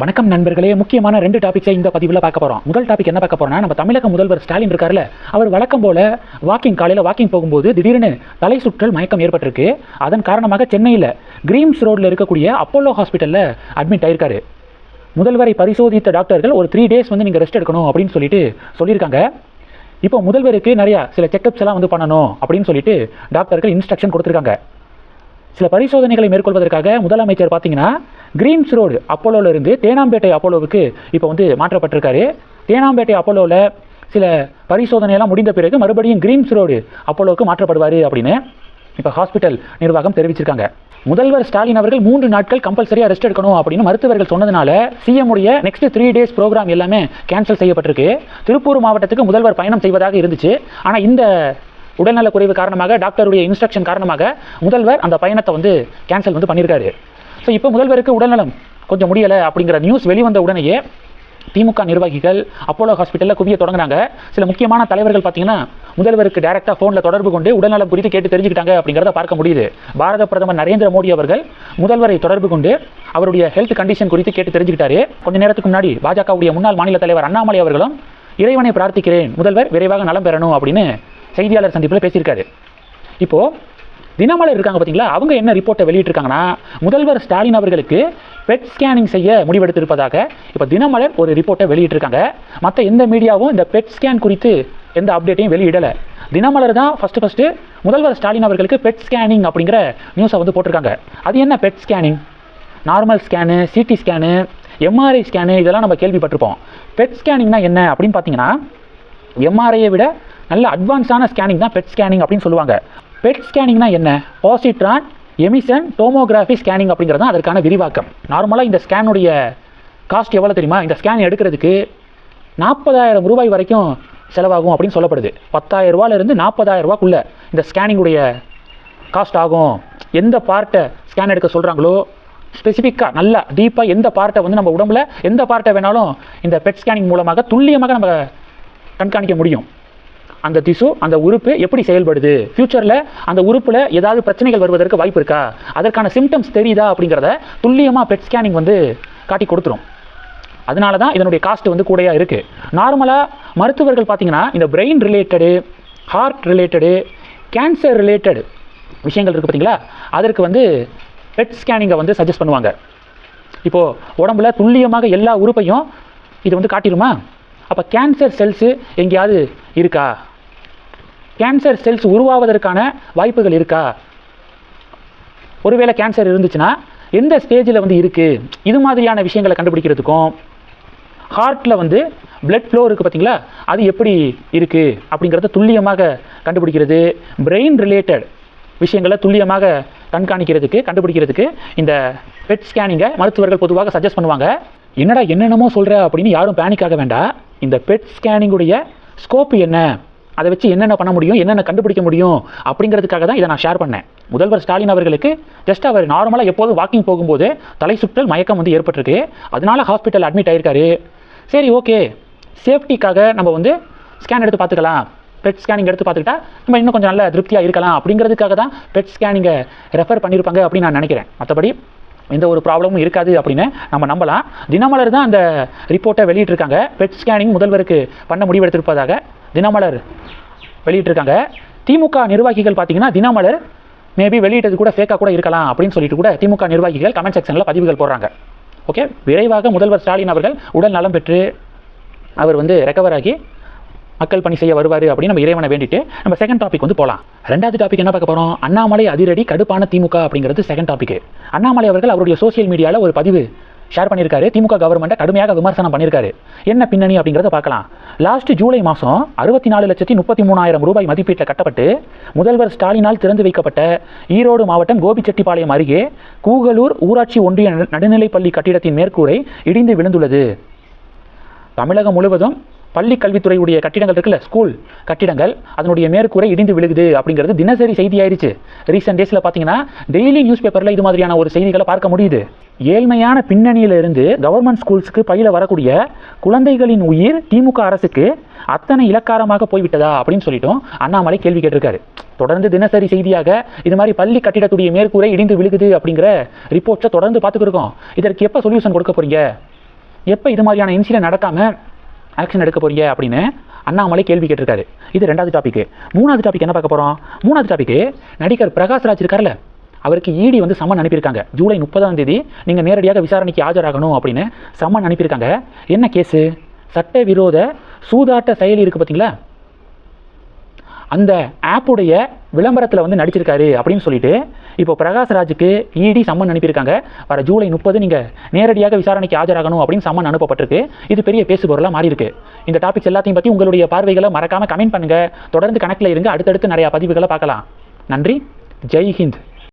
வணக்கம் நண்பர்களே. முக்கியமான ரெண்டு டாபிக்ஸை இந்த பதிவில் பார்க்க போகிறோம் முதல் டாபிக் என்ன பார்க்க போகிறோம்னா நம்ம தமிழக முதல்வர் ஸ்டாலின் இருக்கார்ல அவர் வழக்கம் போல வாக்கிங் காலையில் வாக்கிங் போகும்போது திடீர்னு தலை சுற்றல் மயக்கம் ஏற்பட்டிருக்கு. அதன் காரணமாக சென்னையில் கிரீம்ஸ் ரோட்டில் இருக்கக்கூடிய அப்போலோ ஹாஸ்பிட்டலில் அட்மிட் ஆயிருக்காரு. முதல்வரை பரிசோதித்த டாக்டர்கள் ஒரு த்ரீ டேஸ் வந்து நீங்கள் ரெஸ்ட் எடுக்கணும் அப்படின்னு சொல்லிட்டு சொல்லியிருக்காங்க. இப்போ முதல்வருக்கு நிறையா சில செக்கப்ஸ் எல்லாம் வந்து பண்ணணும் அப்படின்னு சொல்லிட்டு டாக்டர்கள் இன்ஸ்ட்ரக்ஷன் கொடுத்துருக்காங்க. சில பரிசோதனைகளை மேற்கொள்வதற்காக முதலமைச்சர் பார்த்தீங்கன்னா கிரீன்ஸ் ரோடு அப்போலோவிலிருந்து தேனாம்பேட்டை அப்போலோவுக்கு இப்போ வந்து மாற்றப்பட்டிருக்காரு. தேனாம்பேட்டை அப்போலோவில் சில பரிசோதனையெல்லாம் முடிந்த பிறகு மறுபடியும் கிரீன்ஸ் ரோடு அப்போலோவுக்கு மாற்றப்படுவார் அப்படின்னு இப்போ ஹாஸ்பிட்டல் நிர்வாகம் தெரிவிச்சிருக்காங்க. முதல்வர் ஸ்டாலின் அவர்கள் மூன்று நாட்கள் கம்பல்சரியாக ரெஸ்ட் எடுக்கணும் அப்படின்னு மருத்துவர்கள் சொன்னதுனால சிஎம் உடைய நெக்ஸ்ட் த்ரீ டேஸ் ப்ரோக்ராம் எல்லாமே கேன்சல் செய்யப்பட்டிருக்கு. திருப்பூர் மாவட்டத்துக்கு முதல்வர் பயணம் செய்வதாக இருந்துச்சு. ஆனால் இந்த உடல்நலக்குறைவு காரணமாக டாக்டருடைய இன்ஸ்ட்ரக்ஷன் காரணமாக முதல்வர் அந்த பயணத்தை வந்து கேன்சல் வந்து பண்ணியிருக்காரு. ஸோ இப்போ முதல்வருக்கு உடல்நலம் கொஞ்சம் முடியலை அப்படிங்கிற நியூஸ் வெளிவந்த உடனேயே திமுக நிர்வாகிகள் அப்போலோ ஹாஸ்பிட்டலில் குவிய தொடங்கினாங்க சில முக்கியமான தலைவர்கள் பார்த்தீங்கன்னா முதல்வருக்கு டைரெக்டாக ஃபோனில் தொடர்பு கொண்டு உடல்நலம் குறித்து கேட்டு தெரிஞ்சுக்கிட்டாங்க அப்படிங்கிறத பார்க்க முடியுது. பாரத பிரதமர் நரேந்திர மோடி அவர்கள் முதல்வரை தொடர்பு கொண்டு அவருடைய ஹெல்த் கண்டிஷன் குறித்து கேட்டு தெரிஞ்சுக்கிட்டாரு. கொஞ்ச நேரத்துக்கு முன்னாடி பாஜகவுடைய முன்னாள் மாநில தலைவர் அண்ணாமலை அவர்களும் இறைவனை பிரார்த்திக்கிறேன். முதல்வர் விரைவாக நலம் பெறணும் அப்படின்னு செய்தியாளர் சந்திப்பில் பேசியிருக்காரு. இப்போது தினமலர் இருக்காங்க பார்த்தீங்களா அவங்க என்ன ரிப்போர்ட்டை வெளியிட்டிருக்காங்கன்னா முதல்வர் ஸ்டாலின் அவர்களுக்கு பெட் ஸ்கேனிங் செய்ய முடிவெடுத்திருப்பதாக இப்போ தினமலர் ஒரு ரிப்போர்ட்டை வெளியிட்டிருக்காங்க. மற்ற எந்த மீடியாவும் இந்த பெட் ஸ்கேன் குறித்து எந்த அப்டேட்டையும் வெளியிடலை. தினமலர் தான் ஃபஸ்ட்டு ஃபஸ்ட்டு முதல்வர் ஸ்டாலின் அவர்களுக்கு பெட் ஸ்கேனிங் அப்படிங்கிற நியூஸை வந்து போட்டிருக்காங்க. அது என்ன PET scanning normal scan CT scan MRI scan இதெல்லாம் நம்ம கேள்விப்பட்டிருப்போம். பெட் ஸ்கேனிங்னா என்ன அப்படின்னு பார்த்தீங்கன்னா எம்ஆர்ஐயை விட நல்ல அட்வான்ஸான ஸ்கேனிங் தான் பெட் ஸ்கேனிங் அப்படின்னு சொல்லுவாங்க. பெட் ஸ்கேனிங்னா என்ன? பாசிட்ரான் எமிசன் டோமோகிராஃபி ஸ்கேனிங் அப்படிங்கிறது தான் அதற்கான விரிவாக்கம். நார்மலாக இந்த ஸ்கேனுடைய காஸ்ட் எவ்வளோ தெரியுமா? இந்த ஸ்கேன் எடுக்கிறதுக்கு நாற்பதாயிரம் ரூபாய் வரைக்கும் செலவாகும் அப்படின்னு சொல்லப்படுது. பத்தாயிரம் ரூபாயிலிருந்து நாற்பதாயிரம் ரூபாக்குள்ளே இந்த ஸ்கேனிங்குடைய காஸ்ட் ஆகும். எந்த பார்ட்டை ஸ்கேன் எடுக்க சொல்கிறாங்களோ ஸ்பெசிஃபிக்காக நல்லா டீப்பாக எந்த பார்ட்டை வந்து நம்ம உடம்புல எந்த பார்ட்டை வேணாலும் இந்த பெட் ஸ்கேனிங் மூலமாக துல்லியமாக நம்ம கண்காணிக்க முடியும். அந்த திசு அந்த உறுப்பு எப்படி செயல்படுது? ஃப்யூச்சரில் அந்த உறுப்பில் ஏதாவது பிரச்சனைகள் வருவதற்கு வாய்ப்பு இருக்கா? அதற்கான சிம்டம்ஸ் தெரியுதா அப்படிங்கிறத துல்லியமாக பெட் ஸ்கேனிங் வந்து காட்டி கொடுத்துரும். அதனால தான் இதனுடைய காஸ்ட் வந்து கூடையாக இருக்குது நார்மலாக மருத்துவர்கள் பார்த்தீங்கன்னா இந்த brain related heart related cancer related விஷயங்கள் இருக்குது பார்த்தீங்களா? அதற்கு வந்து பெட் ஸ்கேனிங்கை வந்து சஜஸ்ட் பண்ணுவாங்க. இப்போது உடம்புல துல்லியமாக எல்லா உறுப்பையும் இது வந்து காட்டிடுமா அப்போ கேன்சர் செல்ஸு எங்கேயாவது இருக்கா? கேன்சர் செல்ஸ் உருவாவதற்கான வாய்ப்புகள் இருக்கா? ஒருவேளை கேன்சர் இருந்துச்சுன்னா எந்த ஸ்டேஜில் வந்து இருக்குது இது மாதிரியான விஷயங்களை கண்டுபிடிக்கிறதுக்கும் ஹார்ட்டில் வந்து பிளட் ஃப்ளோ இருக்குது பார்த்தீங்களா? அது எப்படி இருக்குது அப்படிங்கிறத துல்லியமாக கண்டுபிடிக்கிறது பிரெயின் ரிலேட்டட் விஷயங்களை துல்லியமாக கண்காணிக்கிறதுக்கு கண்டுபிடிக்கிறதுக்கு இந்த பெட் ஸ்கேனிங்கை மருத்துவர்கள் பொதுவாக சஜஸ்ட் பண்ணுவாங்க. என்னடா என்னென்னமோ சொல்கிற அப்படின்னு யாரும் பேனிக் ஆக வேண்டாம். இந்த பெட் ஸ்கேனிங்குடைய ஸ்கோப் என்ன? அதை வச்சு என்னென்ன பண்ண முடியும் என்னென்ன கண்டுபிடிக்க முடியும் அப்படிங்கிறதுக்காக தான் இதை நான் ஷேர் பண்ணேன். முதல்வர் ஸ்டாலின் அவர்களுக்கு ஜஸ்ட் அவர் நார்மலாக எப்போதும் வாக்கிங் போகும்போது தலை சுற்றல் மயக்கம் வந்து ஏற்பட்டிருக்கு. அதனால ஹாஸ்பிட்டல் அட்மிட் ஆயிருக்காரு. சரி ஓகே சேஃப்டிக்காக நம்ம வந்து ஸ்கேன் எடுத்து பார்த்துக்கலாம். பெட் ஸ்கேனிங் எடுத்து பார்த்துக்கிட்டா நம்ம இன்னும் கொஞ்சம் நல்ல திருப்தியாக இருக்கலாம் அப்படிங்கிறதுக்காக தான் பெட் ஸ்கேனிங்கை ரெஃபர் பண்ணியிருப்பாங்க அப்படின்னு நான் நினைக்கிறேன். மற்றபடி எந்த ஒரு ப்ராப்ளமும் இருக்காது அப்படின்னு நம்ம நம்பலாம். தினமலர் தான் அந்த ரிப்போர்ட்டை வெளியிட்டிருக்காங்க. பெட் ஸ்கேனிங் முதல்வருக்கு பண்ண முடிவெடுத்திருப்பதாக தினமலர் வெளியிட்டிருக்காங்க. திமுக நிர்வாகிகள் பார்த்தீங்கன்னா தினமலர் மேபி வெளியிட்டது கூட ஃபேக்காக கூட இருக்கலாம் அப்படின்னு சொல்லிட்டு கூட திமுக நிர்வாகிகள் கமெண்ட் செக்ஷனில் பதிவுகள் போடுறாங்க. ஓகே விரைவாக முதல்வர் ஸ்டாலின் அவர்கள் உடல் நலம் பெற்று அவர் வந்து ரெக்கவர் ஆகி மக்கள் பணி செய்ய வருவார் அப்படின்னு நம்ம இறைவனை வேண்டிட்டு நம்ம செகண்ட் டாபிக் வந்து போகலாம் ரெண்டாவது டாபிக் என்ன பார்க்க போகிறோம் அண்ணாமலை அதிரடி கடுப்பான திமுக அப்படிங்கிறது செகண்ட் டாபிக் அண்ணாமலை அவர்கள் அவருடைய சோஷியல் மீடியாவில் ஒரு பதிவு ஷேர் பண்ணியிருக்காரு திமுக கவர்மெண்ட்டை கடுமையாக விமர்சனம் பண்ணியிருக்காரு என்ன பின்னணி அப்படிங்கிறத பார்க்கலாம். லாஸ்ட் ஜூலை மாதம் அறுபத்தி நாலு லட்சத்தி முப்பத்தி மூணாயிரம் ரூபாய் மதிப்பீட்டில் கட்டப்பட்டு முதல்வர் ஸ்டாலினால் திறந்து வைக்கப்பட்ட ஈரோடு மாவட்டம் கோபிச்செட்டிப்பாளையம் அருகே கூகலூர் ஊராட்சி ஒன்றிய நடுநிலைப்பள்ளி கட்டிடத்தின் மேற்கூரை இடிந்து விழுந்துள்ளது. தமிழகம் முழுவதும் பள்ளி கல்வித்துறையுடைய கட்டிடங்கள் இருக்குல்ல ஸ்கூல் கட்டிடங்கள் அதனுடைய மேற்கூரை இடிந்து விழுகுது அப்படிங்கிறது தினசரி செய்தி ஆயிடுச்சு ரீசெண்ட் டேஸில் பார்த்தீங்கன்னா டெய்லி நியூஸ் பேப்பரில் இது மாதிரியான ஒரு செய்திகளை பார்க்க முடியுது. ஏழ்மையான பின்னணியில் இருந்து கவர்மெண்ட் ஸ்கூல்ஸுக்கு பயில வரக்கூடிய குழந்தைகளின் உயிர் திமுக அரசுக்கு அத்தனை இலக்காரமாக போய்விட்டதா அப்படின்னு சொல்லிட்டோம் அண்ணாமலை கேள்வி கேட்டிருக்காரு. தொடர்ந்து தினசரி செய்தியாக இது மாதிரி பள்ளி கட்டிடத்துடைய மேற்கூரை இடிந்து விழுகுது அப்படிங்கிற ரிப்போர்ட்ஸை தொடர்ந்து பார்த்துக்கிருக்கோம் இதற்கு எப்போ சொல்யூஷன் கொடுக்க போறீங்க? எப்போ இது மாதிரியான இன்சிடென்ட் நடக்காமல் ஆக்ஷன் எடுக்க போறீங்க அப்படின்னு அண்ணாமலை கேள்வி கேட்டிருக்காரு. இது ரெண்டாவது டாபிக் மூணாவது டாபிக் என்ன பார்க்க போகிறோம் மூணாவது டாபிக் நடிகர் பிரகாஷ்ராஜ் இருக்கார்ல. அவருக்கு ஈடி வந்து சம்மன் அனுப்பியிருக்காங்க. ஜூலை முப்பதாம் தேதி நீங்கள் நேரடியாக விசாரணைக்கு ஆஜராகணும் அப்படின்னு சம்மன் அனுப்பியிருக்காங்க. என்ன கேஸு சட்டவிரோத சூதாட்ட செயலி இருக்குது பார்த்தீங்களா? அந்த ஆப்புடைய விளம்பரத்தில் வந்து நடிச்சிருக்காரு அப்படின்னு சொல்லிட்டு இப்போ பிரகாஷ்ராஜுக்கு இடி சம்மன் அனுப்பியிருக்காங்க. வர ஜூலை முப்பது நீங்கள் நேரடியாக விசாரணைக்கு ஆஜராகணும் அப்படின்னு சம்மன் அனுப்பப்பட்டிருக்கு. இது பெரிய பேசுபொருளாக மாறி இருக்கு இந்த டாபிக்ஸ் எல்லாத்தையும் பற்றி உங்களுடைய பார்வைகளை மறக்காமல் கமெண்ட் பண்ணுங்கள் தொடர்ந்து கணக்கில் இருங்க. அடுத்தடுத்து நிறையா பதிவுகளை பார்க்கலாம். நன்றி. ஜெய் ஹிந்த்.